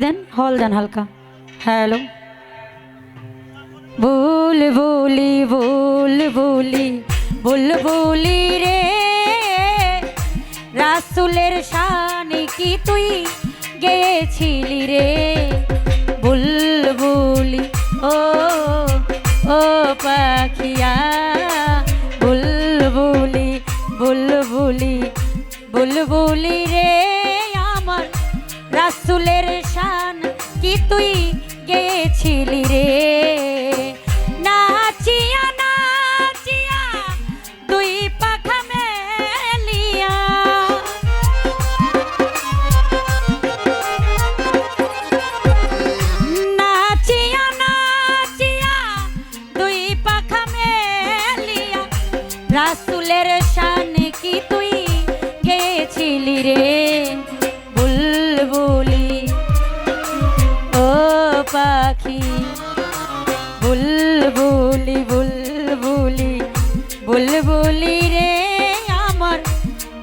দেন, হল দেন হালকা। হ্যালো। বুল বুলি বুল বুলি বুল বুলি রে। রাসুলের শানি কি তুই গেছিলি রে? বুলবুলি ও ও পাখিয়া। বুলবুলি বুলবুলি বুলবুলি রে। আমার রাসুলের শান কি তুই গেছিলি রে? নাচিয়া নাচিয়া দুই পাখা মেলিয়া। নাচিয়া নাচিয়া দুই পাখা মেলিয়া। রাসুলের শান বুলবুলি রে আমার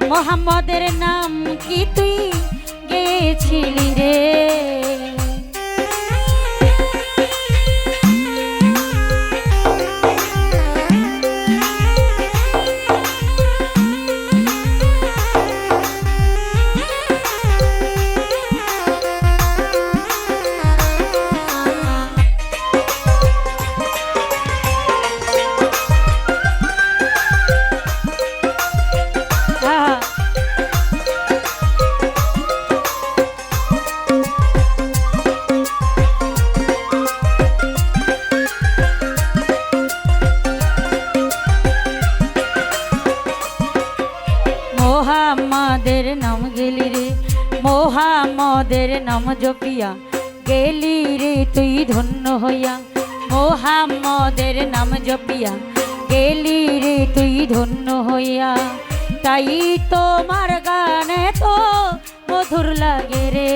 মোহাম্মদের নাম কি তুই গেছিলি রে? মোহাম্মদের নাম জপিয়া, গেলি রে তুই ধন্য হইয়া। মোহাম্মদের নাম জপিয়া, গেলি রে তুই ধন্য হইয়া। তাই তোমার গানে তো মধুর লাগে রে।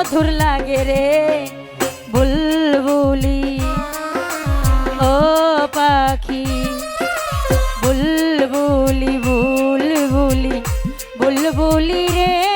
মধুর লাগে রে বুলবুলি। ও পাখি বুলবুলি বুলবুলি বুলবুলি রে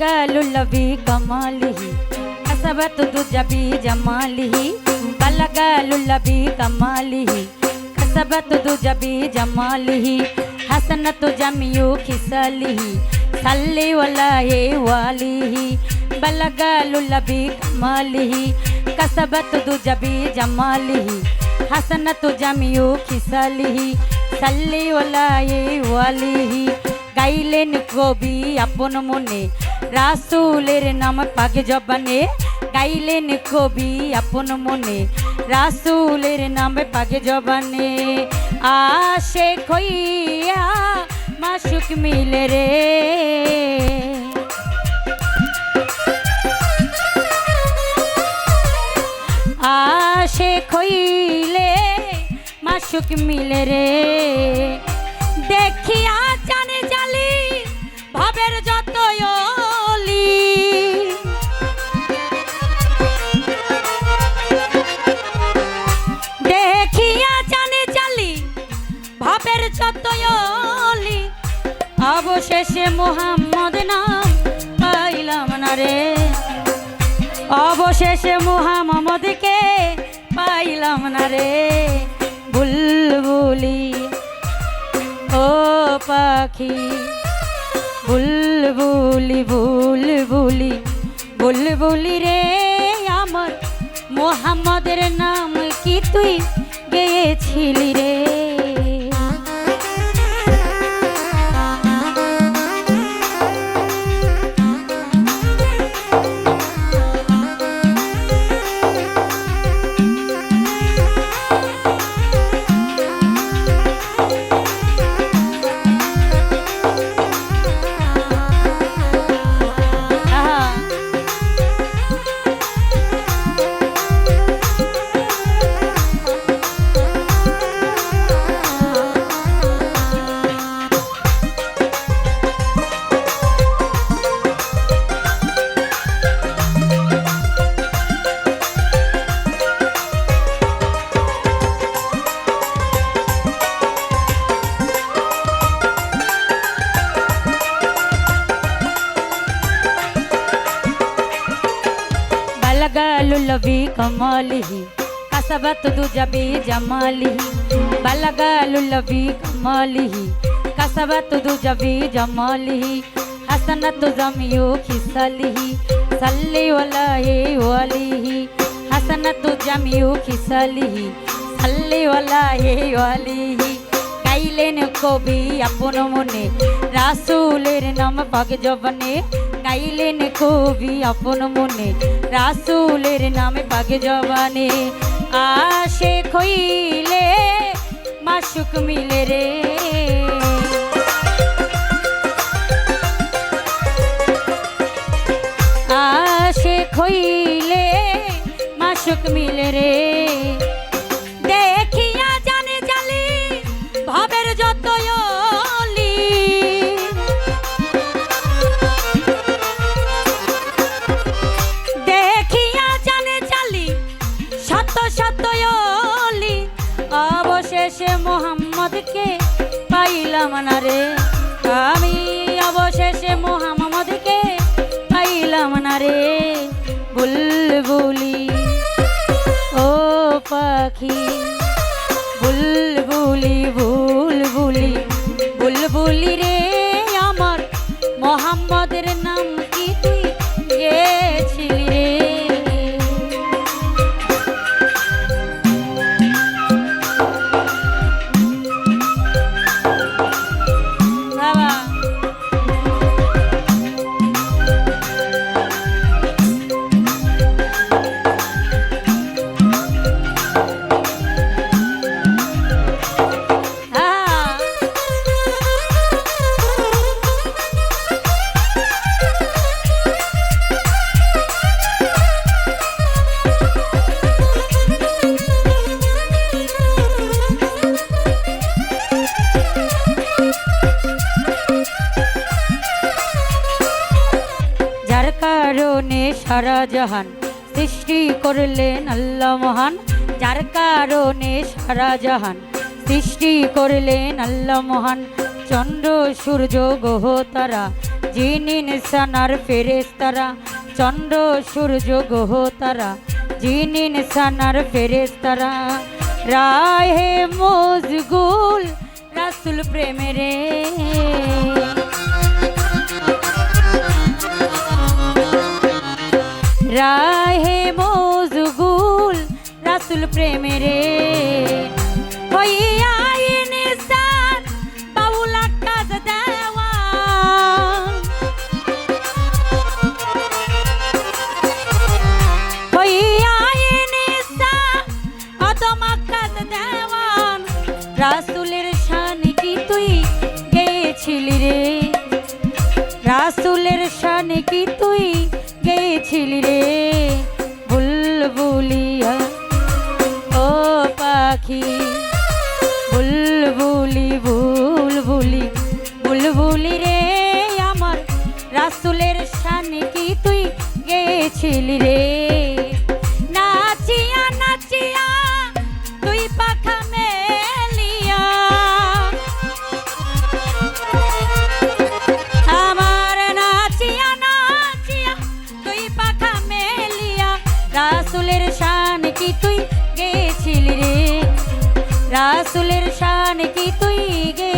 गलू लवी कमाली असब तू जबी जमाली बल गलू लवी कमाली असब तू जबी जमाली हसन तू जमियू खिसली सल्ली वाला ये वाली बल गलू लवी कमाली कसब तू जबी जमाली हसन तू जमियू खिसली सल्ली वाला ये वाली गाइले निकोबी अपन मुने রাসুলের নাম পাগে জবানে গাইলেন কবি আপন মনে। রাসুলের নাম পাগে জবানে আশে খইয়া মাসুক মিলে রে। আশে খইলে মাসুক মিলে রে। দেখিয়া অবশেষে মোহাম্মদ নাম পাইলাম না রে। অবশেষে মোহাম্মদকে পাইলাম না রে। বুলবুলি, ও পাখি, বুলবুলি বুলবুলি বুলবুলি রে, আমার মোহাম্মদের নাম কি তুই গেয়েছিলি রে? بلغ اللبي كماله كسبت دجى بجماله بلغ اللبي كماله كسبت دجى بجماله حسنت جميع خصاله صلي عليه وآله حسنت جميع خصاله صلي عليه وآله গাইলেন কবি আপন মনে রাসুলের নাম পাগ জবনে গাইলেন কবি আপন মনে, রাসুলের নামে পাগে জবানে। আশে খইলে মাসুক মিলে রে। আশে খইলে মাসুক মিলে রে। পাইলাম না রে। আমি অবশেষে মোহাম্মদকে পাইলাম না রে। বুলবুলি, ও পাখি, বুলবুলি বুলবুলি বুলবুলি রে। সারা জাহান সৃষ্টি করলেন আল্লাহ মহান, যার কারণে সারা জাহান সৃষ্টি করলেন আল্লাহ মহান, চন্দ্র, সূর্য, গ্রহ তারা। জিনিন সানার ফেরেস তারা চন্দ্র, সূর্য, গ্রহ তারা। জিনিন সানার ফেরেস তারা রায় হে মজগুল, রাসুল প্রেমেরে রাহে মজগুল, রাসুল প্রেমে রে। হইয়া ইনসান বাউলা কাজ দেওয়া। হইয়া ইনসান আদমা কাজ দেওয়ান রাসুলের শান কি তুই গেয়েছিলি রে? রাসুলের শান গেছিলি রে, বুলবুলিয়া। ও পাখি, বুলবুলি বুলবুলি বুলবুলি রে আমার রাসুলের সানে কি তুই গেছিলি রে? তুই গেছিলি রে। রাসুলের শান কি তুই গেছিলি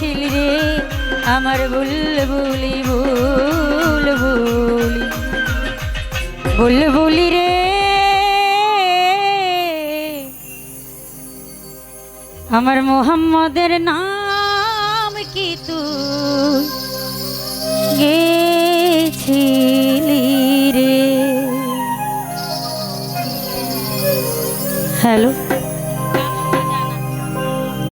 গেছিলি রে আমার বুলবুলি বুলবুলি। বুলবুলি রে। আমার মোহাম্মদের নাম কি তুই? রে। হ্যালো?